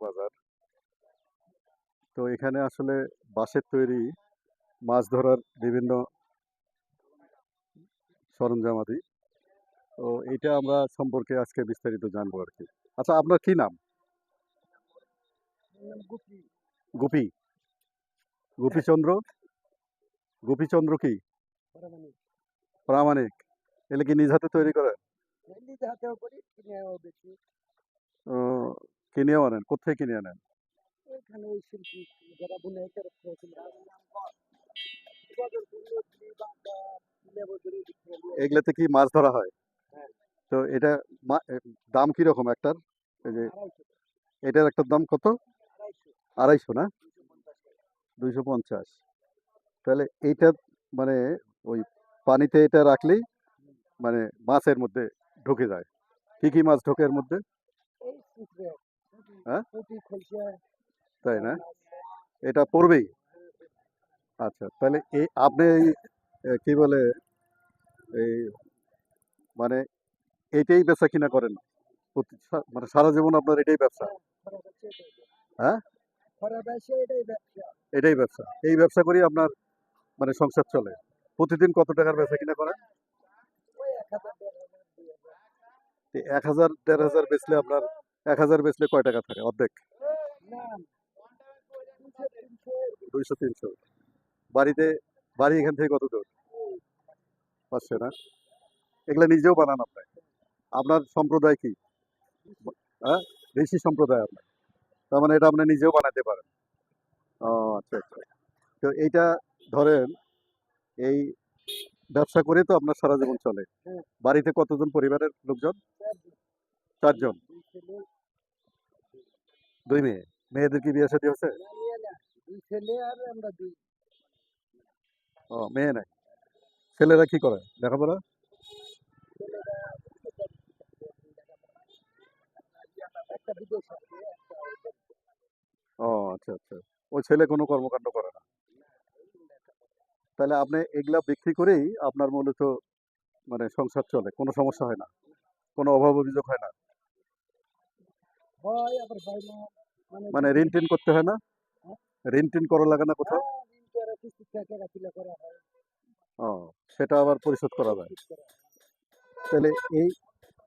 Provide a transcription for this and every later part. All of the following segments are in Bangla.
বাজার। তো এখানে আসলে বাঁশের তৈরি মাছ ধরার বিভিন্ন সরঞ্জামাদি তো এটা আমরা সম্পর্কে আজকে বিস্তারিত জানব আর কি। আচ্ছা আপনার কি নাম? গোপী। গোপীচন্দ্র? গোপীচন্দ্র কি? প্রামাণিক। এলে কি নিজ হাতে তৈরি করেন? ও, কিনেও আনেন? কোথায় কিনে আনেন? এখানে ওই শিল্পী যারা বুনে এগুলাতে কি মাছ ধরা হয়? হ্যাঁ। তো এটা দাম কি রকম একটার? এই যে এটার একটার দাম কত? আড়াইশো। না? দুইশো পঞ্চাশ। তাহলে এইটা মানে ওই পানিতে এটা রাখলেই মানে মাছের মধ্যে ঢুকে যায়। কি কি মাছ ঢোকে এর মধ্যে? হ্যাঁ? তাই না? এটা পড়বেই। আচ্ছা তাহলে এই আপনি কি বলে এই মানে এইটাই বেচা কিনা করেন? মানে সারা জীবন আপনার এটাই ব্যবসা? এটাই ব্যবসা। হ্যাঁ? এটাই ব্যবসা। এই ব্যবসা করেই আপনার মানে সংসার চলে। প্রতিদিন কত টাকার বেচা কিনা করেন? এক হাজার দেড় হাজার বেচলে আপনার এক হাজার বেচলে কয় টাকা থাকে? অর্ধেক। দুইশো, তিনশো। বাড়িতে, বাড়ি এখান থেকে কত দূর? পাঁচশো, না? এগুলা নিজেও বানান আপনার আপনার সম্প্রদায় কি? হ্যাঁ ঋষি সম্প্রদায় আপনার। তার মানে এটা আপনি নিজেও বানাতে পারেন। ও আচ্ছা আচ্ছা। তো এইটা ধরেন, এই ব্যবসা করে তো আপনার সারা জীবন চলে। বাড়িতে কতজন পরিবারের লোকজন? চারজন। দুই মেয়ে। মেয়েদের কি বিয়ে শাদী হচ্ছে ও, মেয়ে নাই। ছেলেরা কি করে? লেখাপড়া? ও আচ্ছা আচ্ছা। ওই ছেলে কোনো কর্মকাণ্ড করে না। তাহলে আপনি এগুলা বিক্রি করেই আপনার মূলত মানে সংসার চলে। কোনো সমস্যা হয় না। কোনো অভাব অভিযোগ হয় না। হয় আবার হয় না মানে ঋণ টিন করতে হয় না? ঋণ টিন করা লাগে না কোথাও? হ্যাঁ, হয়। ও সেটা আবার পরিশোধ করা যায়। হয়। তাহলে এই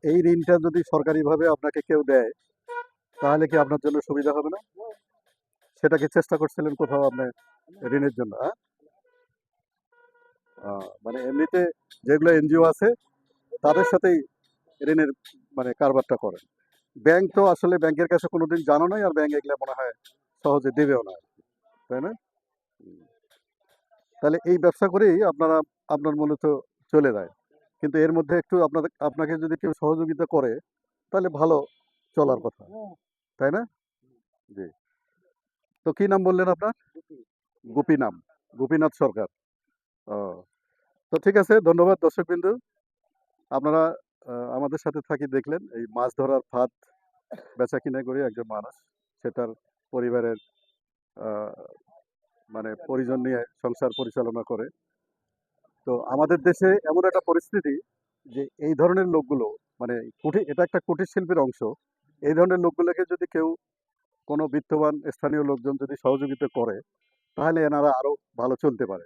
এই ঋণটা যদি সরকারিভাবে আপনাকে কেউ দেয় তাহলে কি আপনার জন্য সুবিধা হবে না? সেটা কি চেষ্টা করছিলেন কোথাও আপনি ঋণের জন্য হ্যাঁ? মানে এমনিতে যেগুলো এনজিও আছে তাদের সাথেই ঋণের মানে কারবারটা করেন। ব্যাংক তো আসলে ব্যাংকের কাছে কোনোদিন জানো নাই, আর ব্যাংক এগুলো মনে হয় সহজে দেবেও না, তাই না? তাহলে এই ব্যবসা করেই আপনারা, আপনার মূলত চলে যায়। কিন্তু এর মধ্যে একটু আপনাদের, আপনাকে যদি কেউ সহযোগিতা করে, তাহলে ভালো চলার কথা, তাই না? জি। তো কি নাম বললেন আপনার? গোপী নাম, গোপীনাথ সরকার। ও, তো ঠিক আছে, ধন্যবাদ দর্শকবিন্দু। আপনারা আমাদের সাথে থাকি দেখলেন, এই মাছ ধরার ফাঁদ বেচা কিনা করে একজন মানুষ। সে তার পরিবারের মানে পরিজন নিয়ে সংসার পরিচালনা করে। তো আমাদের দেশে এমন একটা পরিস্থিতি যে এই ধরনের লোকগুলো মানে কুটির এটা একটা কুটির শিল্পের অংশ। এই ধরনের লোকগুলোকে যদি কেউ কোনো বিত্তবান স্থানীয় লোকজন যদি সহযোগিতা করে, তাহলে এনারা আরও ভালো চলতে পারে।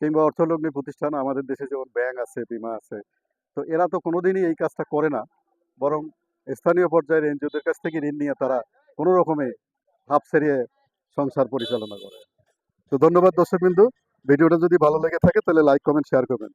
কিংবা অর্থলগ্নি প্রতিষ্ঠান, আমাদের দেশে যেমন ব্যাংক আছে, বিমা আছে তো এরা তো কোনোদিনই এই কাজটা করে না। বরং স্থানীয় পর্যায়ের এনজিওদের কাছ থেকে ঋণ নিয়ে তারা কোনো রকমে হাফ সেরিয়ে সংসার পরিচালনা করে। তো ধন্যবাদ দর্শকবিন্দু। ভিডিওটা যদি ভালো লেগে থাকে তাহলে লাইক কমেন্ট শেয়ার করবেন।